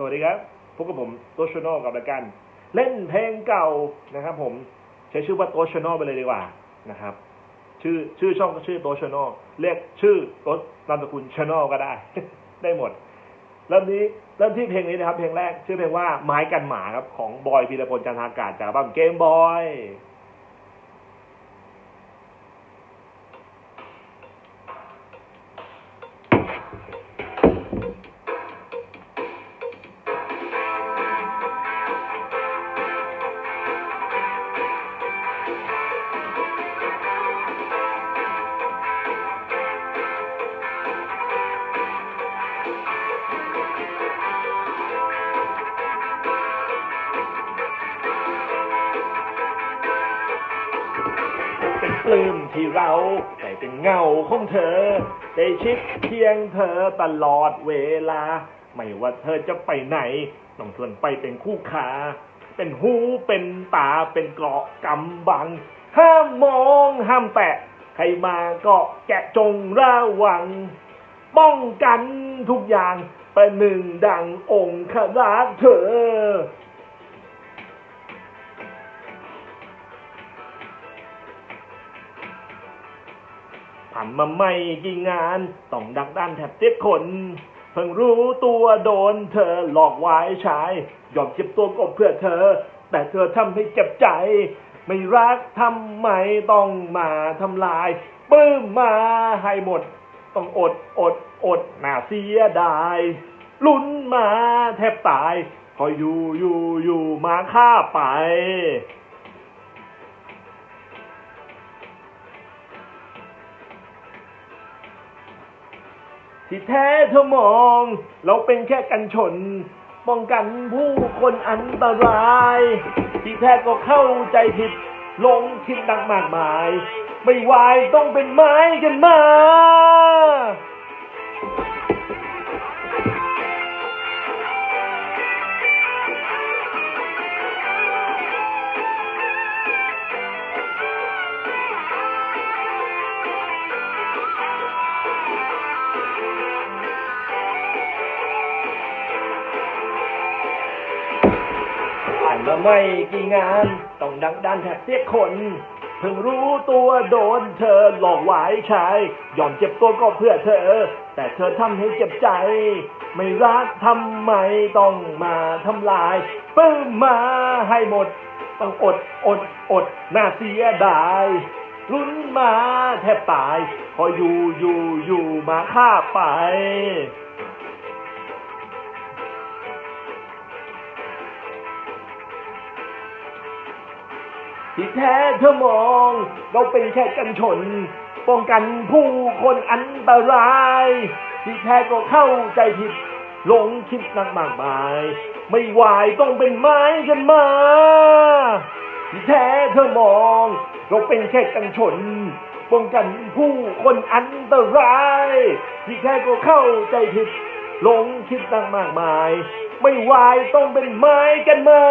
สวัสดีครับพบกับผมโตชโนกับรายการเล่นเพลงเก่านะครับ ผมใช้ชื่อว่าโตชโนไปเลยดีกว่านะครับ ชื่อชื่อช่องก็ชื่อโตชโนเรียกชื่อโตนามสกุลชโนก็ได้ ได้หมด เริ่มนี้เริ่มที่เพลงนี้นะครับ เพลงแรก ชื่อเพลงว่าไม้กันหมาครับของบอยพีรพลจันทากาศจากบัมเกมบอย ปลื้มที่เราได้เป็นเงาของเธอ ได้ชิดเคียงเธอตลอดเวลา ไม่ว่าเธอจะไปไหนต้องชวนไปเป็นคู่ขาเป็นหูเป็นตาเป็นเกราะกำบัง ห้ามมองห้ามแตะ ใครมาก็แกะจงระวัง ป้องกันทุกอย่างประหนึ่งดังองค์ขราเธอ ผ่านมาไม่กี่งานต้องดักด้านแทบเจ็บคน เพิ่งรู้ตัวโดนเธอหลอกไว้ชาย ยอมเจ็บตัวก็เพื่อเธอ แต่เธอทำให้เจ็บใจ ไม่รักทำไมต้องมาทำลายปลื้มมาให้หมด ต้องอดอดอดน่าเสียดายลุ้นมาแทบตายพอยอยู่อยู่อยู่มาฆ่าไป ที่แท้เธอมอง เราเป็นแค่กันชน ป้องกันผู้คนอันตราย ที่แท้ก็เข้าใจผิดลงคิดดังมากมาย ไม่วายต้องเป็นไม้กันมา มาไม่กี่งาน ต้องดังด้านแทบเสียคน เพิ่งรู้ตัวโดนเธอหลอกไว้ชายยอมเจ็บตัวก็เพื่อเธอ แต่เธอทำให้เจ็บใจ ไม่รักทำไมต้องมาทำลายปลื้มมาให้หมด ต้องอดอดอดน่าเสียดายลุ้นมาแทบตาย พออยู่อยู่อยู่มาฆ่าไป ที่แท้เธอมอง เราเป็นแค่กันชน ป้องกันผู้คนอันตราย ที่แท้ก็เข้าใจผิดหลงคิดนักมากมาย ไม่วายต้องเป็นไม้กันมา ที่แท้เธอมอง เราเป็นแค่กันชน ป้องกันผู้คนอันตราย ที่แท้ก็เข้าใจผิดหลงคิดนักมากมาย ไม่วายต้องเป็นไม้กันมา